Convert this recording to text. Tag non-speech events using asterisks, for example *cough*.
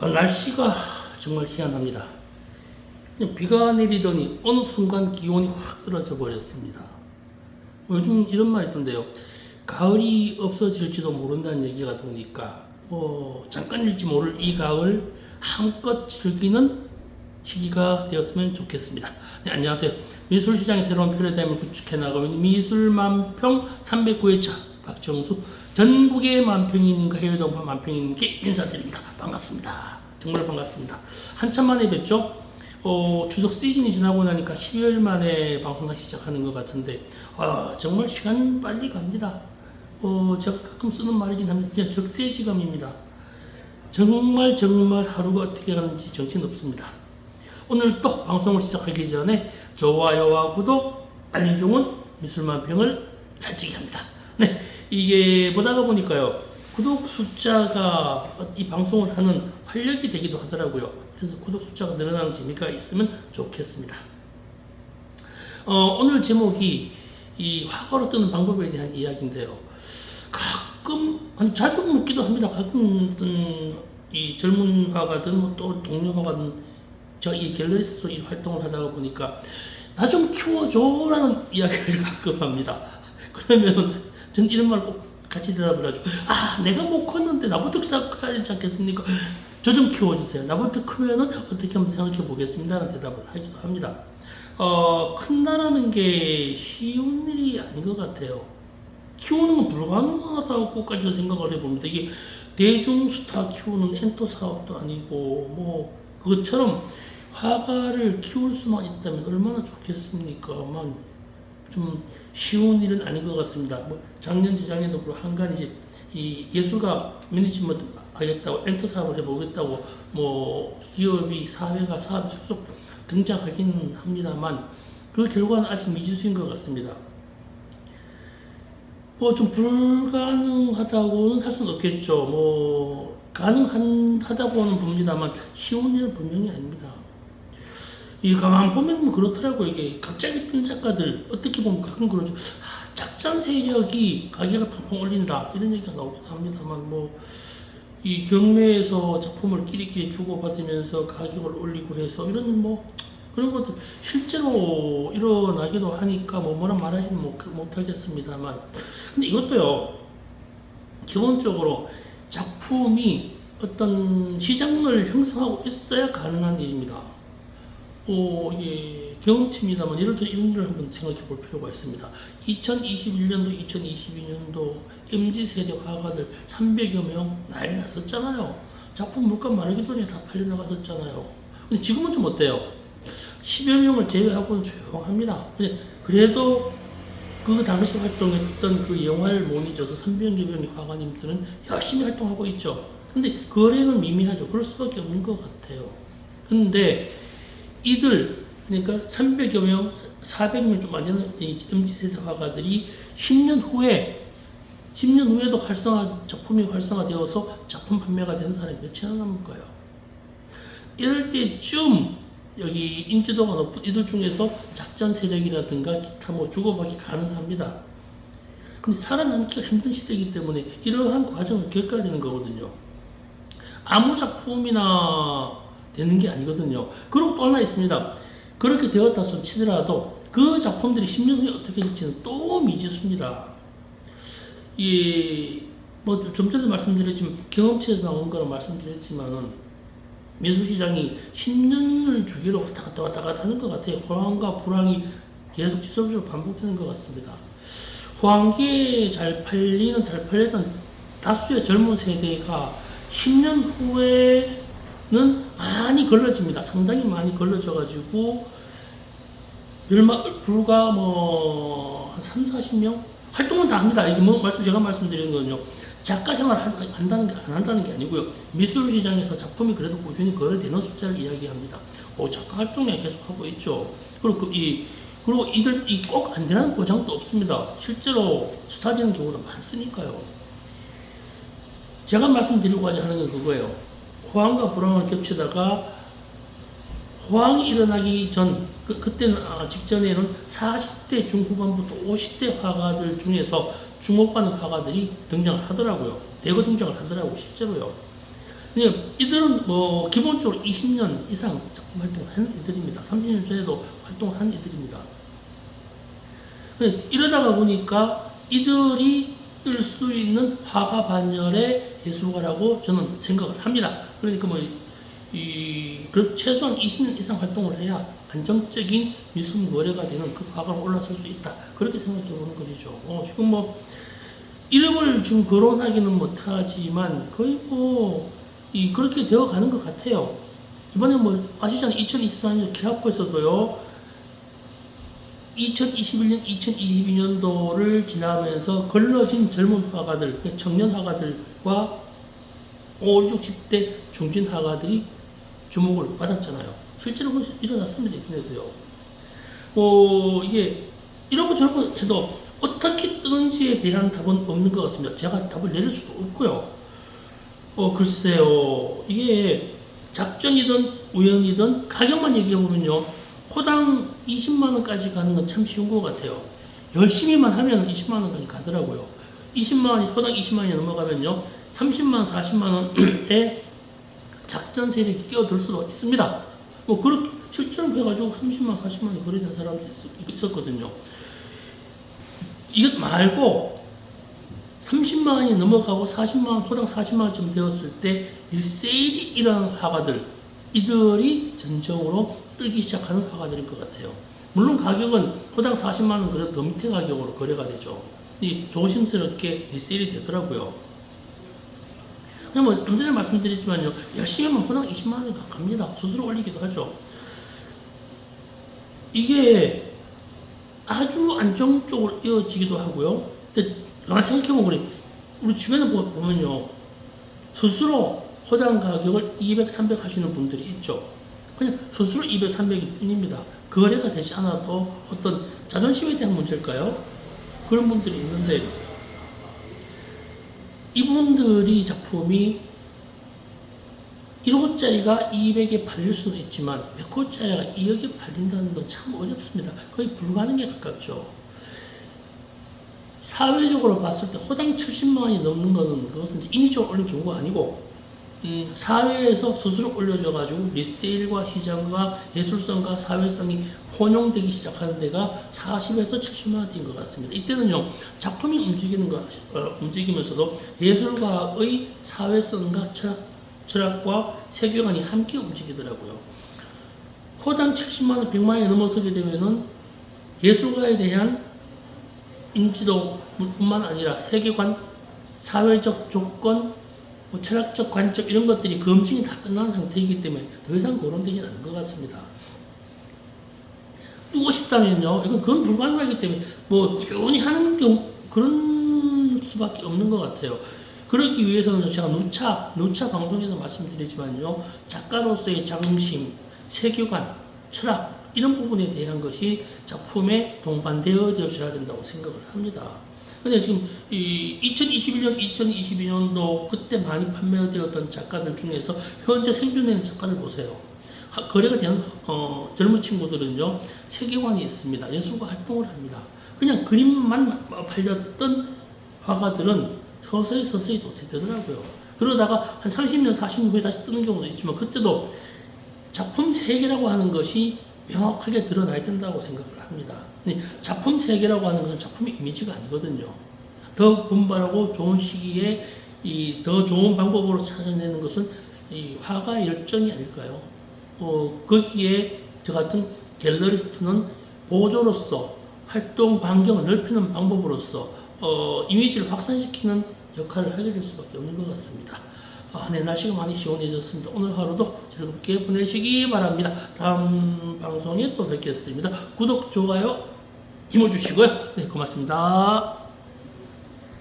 아, 날씨가 정말 희한합니다. 비가 내리더니 어느 순간 기온이 확 떨어져 버렸습니다. 요즘 이런 말이 있던데요. 가을이 없어질지도 모른다는 얘기가 도니까 뭐 잠깐일지 모를 이 가을 한껏 즐기는 시기가 되었으면 좋겠습니다. 네, 안녕하세요. 미술시장의 새로운 패러다임을 구축해 나가고 있는 미술만평 309회차 박정수 전국의 만평인과 해외 동포 만평인께 인사드립니다. 반갑습니다. 정말 반갑습니다. 한참 만에 뵙죠. 어, 추석 시즌이 지나고 나니까 12월 만에 방송을 시작하는 것 같은데 아, 정말 시간 빨리 갑니다. 어, 제가 가끔 쓰는 말이긴 합니다. 그냥 격세지감입니다. 정말 정말 하루가 어떻게 가는지 정신없습니다. 오늘 또 방송을 시작하기 전에 좋아요와 구독, 알림 종은 미술만 평을 살찌게 합니다. 네, 이게 보다가 보니까요. 구독 숫자가 이 방송을 하는 활력이 되기도 하더라고요. 그래서 구독 숫자가 늘어나는 재미가 있으면 좋겠습니다. 어, 오늘 제목이 이 화가로 뜨는 방법에 대한 이야기인데요. 가끔, 아니 자주 묻기도 합니다. 가끔 어떤 이 젊은 화가든 뭐 또 동료 화가든 제가 이 갤러리스트로 이 활동을 하다가 보니까 나 좀 키워줘라는 이야기를 *laughs* 가끔 합니다. 그러면 전 이런 말 꼭 같이 대답을 하죠. 아, 내가 못 컸는데 나부터 시작해야 되지 않겠습니까? 저 좀 키워주세요. 나부터 크면은 어떻게 한번 생각해 보겠습니다 라는 대답을 하기도 합니다. 어, 큰다라는 게 쉬운 일이 아닌 것 같아요. 키우는 건 불가능하다고까지 생각을 해봅니다. 이게 대중 스타 키우는 엔터 사업도 아니고 뭐 그것처럼 화가를 키울 수만 있다면 얼마나 좋겠습니까 만 좀 쉬운 일은 아닌 것 같습니다. 뭐 작년 재작년도 그렇고 한간 이제 이 예술가 매니지먼트 하겠다고 엔터 사업을 해보겠다고 뭐 기업이 사회가 사업이 속속 등장하긴 합니다만 그 결과는 아직 미지수인 것 같습니다. 뭐 좀 불가능하다고는 할 수는 없겠죠. 뭐 가능하다고는 봅니다만 쉬운 일은 분명히 아닙니다. 이 가만 보면 뭐 그렇더라고 이게 갑자기 뜬 작가들 어떻게 보면 가끔 그러죠. 아, 작전 세력이 가격을 팡팡 올린다 이런 얘기가 나오긴 합니다만 뭐 이 경매에서 작품을 끼리끼리 주고받으면서 가격을 올리고 해서 이런 뭐 그런 것들 실제로 일어나기도 하니까 뭐 뭐라 말하지는 못, 못하겠습니다만 근데 이것도요 기본적으로 작품이 어떤 시장을 형성하고 있어야 가능한 일입니다. 어, 예, 경험치입니다만 예를 들어 이런 일을 한번 생각해 볼 필요가 있습니다. 2021년도, 2022년도 MZ 세대 화가들 300여 명 난리 났었잖아요. 작품 물가 마르기 전에 다 팔려 나갔었잖아요. 근데 지금은 좀 어때요? 10여 명을 제외하고는 조용합니다. 근데 그래도 그 당시 활동했던 그 영화를 못 잊어서 300여 명의 화가님들은 열심히 활동하고 있죠. 근데 거래는 미미하죠. 그럴 수밖에 없는 것 같아요. 근데 이들 그러니까 300여 명, 400명 좀 안 되는 이 MZ세대 화가들이 10년 후에 10년 후에도 활성화 작품이 활성화되어서 작품 판매가 된 사람이 몇이나 남을까요? 이럴 때쯤 여기 인지도가 높은 이들 중에서 작전 세력이라든가 기타 뭐 주고받기 가능합니다. 근데 살아남기가 힘든 시대이기 때문에 이러한 과정을 겪어야 되는 거거든요. 아무 작품이나 되는 게 아니거든요. 그리고 또 하나 있습니다. 그렇게 되었다 손 치더라도 그 작품들이 10년 후에 어떻게 될지는 또 미지수입니다. 이, 뭐, 좀 전에 말씀드렸지만, 경험치에서 나온 거라 말씀드렸지만은, 미술시장이 10년을 주기로 왔다 갔다 왔다 갔다 하는 것 같아요. 호황과 불황이 계속 지속적으로 반복되는 것 같습니다. 호황기에 잘 팔리는, 잘 팔리던 다수의 젊은 세대가 10년 후에 는 많이 걸러집니다. 상당히 많이 걸러져가지고, 얼마, 불과 뭐, 한 3, 40명? 활동은 다 합니다. 이게 뭐, 말씀, 제가 말씀드리는 건요. 작가 생활 을 한다는 게, 안 한다는 게 아니고요. 미술 시장에서 작품이 그래도 꾸준히 거래되는 숫자를 이야기합니다. 어, 작가 활동에 계속 하고 있죠. 그리고 그, 이, 그리고 이들, 이 꼭 안 되라는 보장도 없습니다. 실제로 스타 되는 경우도 많으니까요. 제가 말씀드리고자 하는 건 그거예요. 호황과 불황을 겹치다가 호황이 일어나기 전, 그, 그때는, 아, 직전에는 40대 중후반부터 50대 화가들 중에서 주목받는 화가들이 등장을 하더라고요. 대거 등장을 하더라고요, 실제로요. 예, 이들은 뭐 기본적으로 20년 이상 작품 활동한 이들입니다. 30년 전에도 활동한 이들입니다. 예, 이러다가 보니까 이들이 뜰 수 있는 화가 반열의 예술가라고 저는 생각을 합니다. 그러니까 뭐, 이, 그 최소한 20년 이상 활동을 해야 안정적인 미술 거래가 되는 그 화가로 올라설 수 있다. 그렇게 생각해 보는 것이죠. 어, 지금 뭐, 이름을 지금 거론하기는 못하지만 거의 뭐, 이, 그렇게 되어 가는 것 같아요. 이번에 뭐, 아시잖아요. 2024년 기라포에서도요, 2021년, 2022년도를 지나면서 걸러진 젊은 화가들, 청년 화가들과 5, 60대 중진 화가들이 주목을 받았잖아요. 실제로 일어났습니다. 이번에도요. 어, 이게 이런 거 저런 거 해도 어떻게 뜨는지에 대한 답은 없는 것 같습니다. 제가 답을 내릴 수도 없고요. 어, 글쎄요. 이게 작전이든 우연이든 가격만 얘기해 보면요. 호당 20만 원까지 가는 건 참 쉬운 것 같아요. 열심히만 하면 20만 원까지 가더라고요. 20만 원이 호당 20만 원이 넘어가면요. 30만 원, 40만 원의 작전 세력이 끼어들 수도 있습니다. 뭐 그렇게 실제로 해가지고 30만 원, 40만 원이 거래된 사람도 있- 있었거든요. 이것 말고 30만 원이 넘어가고 40만 원, 소당 40만 원쯤 되었을 때 일세일이 일어나는 화가들 이들이 전적으로 뜨기 시작하는 화가들일 것 같아요. 물론 가격은 호당 40만 원 그래도 더 밑에 가격으로 거래가 되죠. 이 조심스럽게 리세일이 되더라고요. 그냥 뭐, 좀 전에 말씀드렸지만요, 열심히 하면 호당 20만 원이 갑니다. 스스로 올리기도 하죠. 이게 아주 안정적으로 이어지기도 하고요. 근데 가만 생각해보면. 우리 주변에 보- 보면요. 스스로 호당 가격을 200, 300 하시는 분들이 있죠. 그냥 스스로 200, 300일 뿐입니다. 거래가 되지 않아도 어떤 자존심에 대한 문제일까요? 그런 분들이 있는데 이분들이 작품이 1호짜리가 200에 팔릴 수도 있지만 100호짜리가 2억에 팔린다는 건 참 어렵습니다. 거의 불가능에 가깝죠. 사회적으로 봤을 때 호당 70만 원이 넘는 거는 그것은 인위적으로 올린 경우가 아니고 음, 사회에서 스스로 올려져가지고 리세일과 시장과 예술성과 사회성이 혼용되기 시작하는 데가 40에서 70만 원대인 것 같습니다. 이때는요 작품이 움직이는 것 어, 움직이면서도 예술가의 사회성과 철학, 철학과 세계관이 함께 움직이더라고요. 호당 70만 원, 100만 원이 넘어서게 되면은 예술가에 대한 인지도뿐만 아니라 세계관, 사회적 조건, 뭐 철학적 관점 이런 것들이 검증이 다 끝난 상태이기 때문에 더 이상 거론되지는 않는 것 같습니다. 뜨고 싶다면요, 이건 그건 불가능하기 때문에 뭐 꾸준히 하는 경우 그런 수밖에 없는 것 같아요. 그러기 위해서는 제가 누차 누차 방송에서 말씀드리지만요, 작가로서의 자긍심, 세계관, 철학 이런 부분에 대한 것이 작품에 동반되어져야 된다고 생각을 합니다. 근데 지금 이 2021년, 2022년도 그때 많이 판매되었던 작가들 중에서 현재 생존하는 작가들 보세요. 하- 거래가 된 어, 젊은 친구들은요 세계관이 있습니다. 예술가 활동을 합니다. 그냥 그림만 팔렸던 화가들은 서서히 서서히 또 되더라고요. 그러다가 한 30년, 40년 후에 다시 뜨는 경우도 있지만 그때도 작품 세계라고 하는 것이 명확하게 드러나야 된다고 생각을 합니다. 이 작품 세계라고 하는 것은 작품의 이미지가 아니거든요. 더 분발하고 좋은 시기에 이 더 좋은 방법으로 찾아내는 것은 이 화가의 열정이 아닐까요? 어, 거기에 저 같은 갤러리스트는 보조로서 활동 반경을 넓히는 방법으로서 어, 이미지를 확산시키는 역할을 하게 될 수밖에 없는 것 같습니다. 아, 네, 날씨가 많이 시원해졌습니다. 오늘 하루도 즐겁게 보내시기 바랍니다. 다음 방송에 또 뵙겠습니다. 구독, 좋아요, 힘을 주시고요. 네, 고맙습니다.